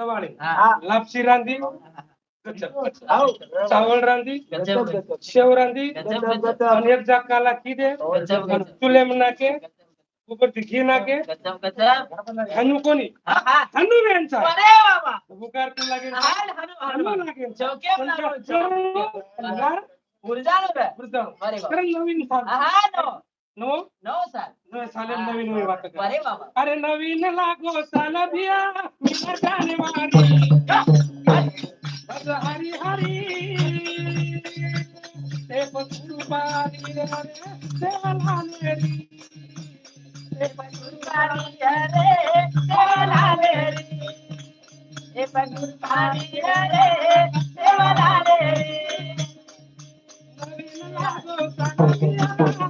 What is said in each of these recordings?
चवाळे हा. लापशी रांदी गजब. हाव. चावल रांदी गजब, गजब. शेव रांदी गजब, गजब. आणि एक जाकाला किदे गजब, गजब. तुले नाके उपरती घी नाके गजब, गजब. हनु कोणी हा, हा. हनु यांचा अरे बाबा. तू. कारण नवीन साल नो. नो नो साल. नवे नवीन नवीन वाटत आहे. अरे बाबा. अरे नवीन लागो साल भिया मी जाने वारी बस हरी हरी ते बसुबारी रे देवला मेरी ए पगुरबारी हरे, देवला लेरी. ए पगुरबारी हरे, देवला लेरी. नवीन लागो साल भिया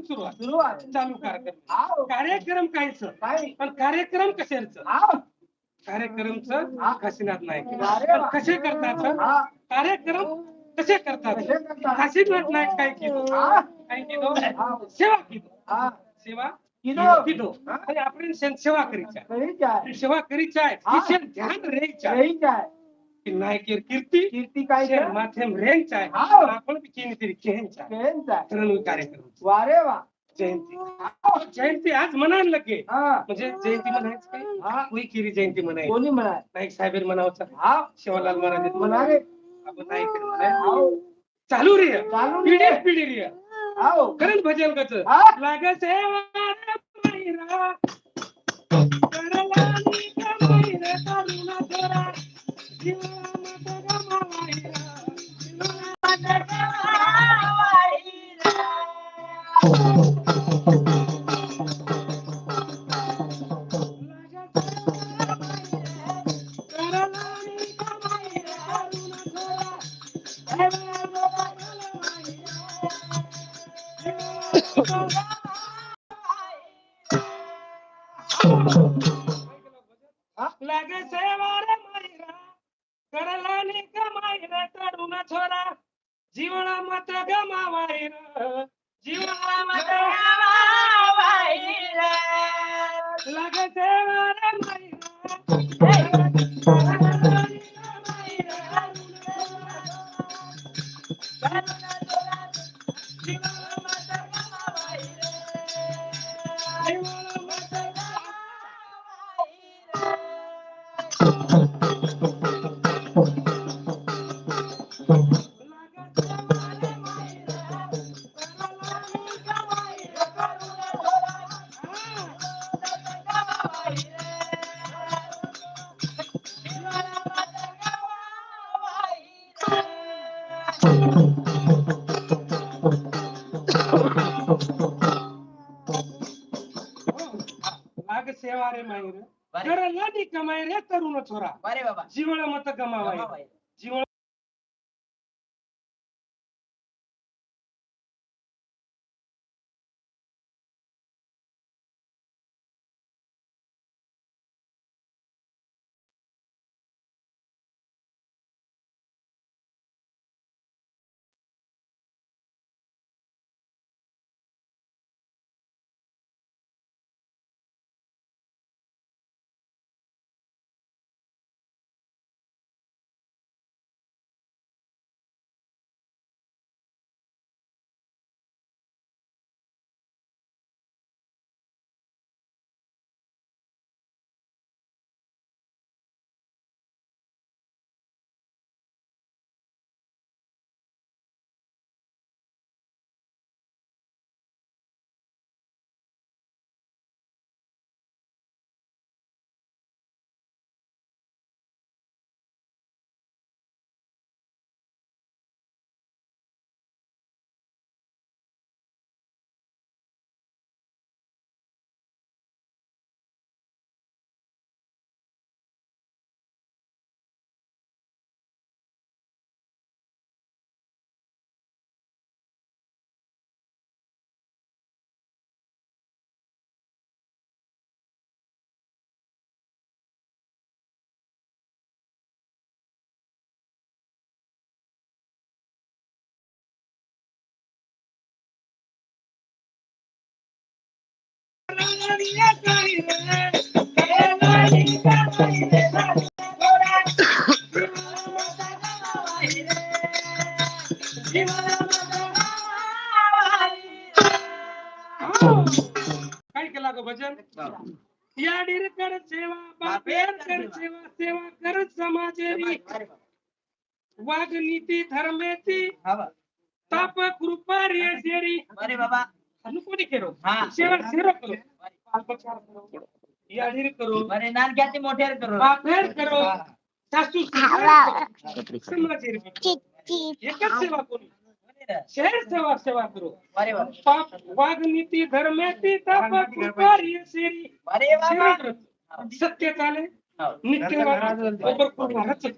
कार्यक्रम सुरुवात. सुरुवात. चालू कार्यक्रम. कार्यक्रम कायच? काय? पण कार्यक्रम कशाच? आव कार्यक्रमच कशीनाथ अरे वा. कसे करतात? हा. कार्यक्रम कसे करतात? कसे करतात? काशीनाथ नाईक काय केलो? हा. काय केलो. सेवा केलो. हा. सेवा किलो. केलो. आणि आपण सेवा करीच्या सेवा करीच्या आहे हा. विशेष ध्यान की नायकेर कीर्ती? कीर्ती काय माध्यम रेंच आहे हा. आपण बी आहे केंच आहे कार्यक्रम. वारे वा. जयंती. जयंती आज म्हणायला लगे हा. म्हणजे जयंती म्हणायचं काय? हा. जयंती म्हणायची कोणी म्हणा नाईक साहेब म्हणावचं हा शिवालाल महाराज म्हणा रे आपण नाईक म्हणाय चालू रे. चालू पिढी रे. पिढी रे. आव करण भजन कच हा. लाग सेवा रे मैरा करला नी લાગે છે મારે करला नी कमाई रे तरुणा छोरा जीवना मत गमावाईरा जीवना मत लागे सेवा रे मैरा करुणा जोरात लाग सेवा रे माईर बरे. कर लादी कमाई रे तरुण छोरा बरे बाबा जीवळ काय केला ग भजन? या डीर कर सेवा बापेर कर सेवा सेवा कर समाजेरी वाघ नीती धर्मेती ताप कृपा रेसेरी बरे बाबा. अनुकोणी हा. शेवट सेवा करो. अल्पचार करो या डीर करो बरे नानक्याचे मोठे बापेर करो सासू करो एकच सेवा कोणी शहर सेवा सेवा करो बरे पाप वाघ नीती धर्मेती ताप कृपा रेसेरी बरे सेवा बाबा सत्य चाले नित्य अच्छा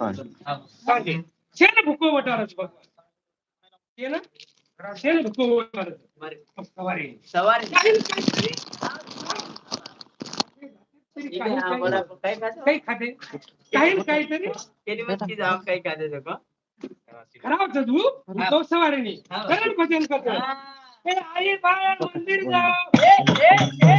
अच्छा सांगे वटारच बघ ये ना सवारी सवारी काही खातो? काही खाते काही काहीतरी काही खाते तो का? खराब तू तो सवारी हा. करण भजन करतो ए, आई बाळा मंदिर जाओ ए, ए, ए.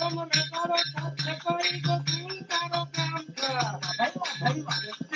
ओम नकारो सातसफाई को फूल कारो काम जा.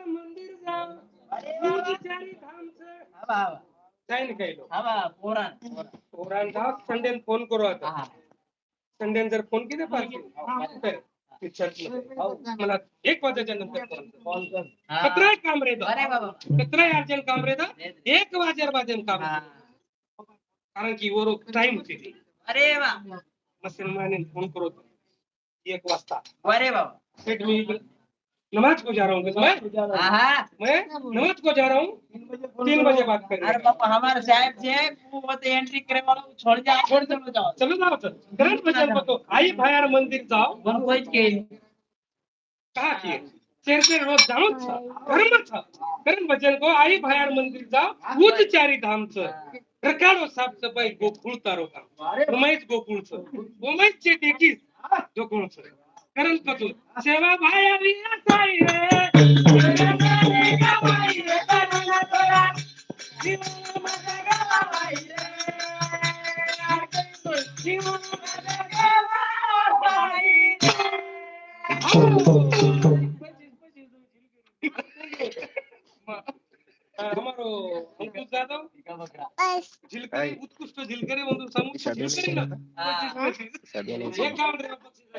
बाहेर मंदिर जाओ। विचारी धाम से। जाय ना काही लोक पोरांना जाओ संडेन फ़ोन करू आता। संडेन जर फ़ोन केले पाहिजे मला एक वाजायच्या नंतर फ़ोन कर. कतराय काम रे कतराय अर्जंट काम रे एक वाजेर वाजेन काम कारण की वो टाइम होती ती अरे वा मुसलमान फ़ोन करो तो। एक वाजता अरे बाबा। नमाज़ को जा रहा हूँ मैं? मैं? नमाज़ को जा रहा हूँ? तीन बजे बात कर अरे हमारे साहब वो तो एंट्री करे वाला छोड़ जा छोड़ चलो जाओ। चलो भजन तो आई भायार मंदिर जाओ। कहा रोज अच्छा। धर्म अच्छा। छ भजन को आई भयार मंदिर जाओ। चारी धाम छ साफ़ सफ़ाई गोकुल तारो का। उमेश गोकुल छ उमेश छ सरल पतल सेवा भाई अभी साई रे हमारो अंकुश जाधव झिलकरी उत्कृष्ट झिलकरी बंधु समूह झिलकरी ना?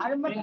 काही मत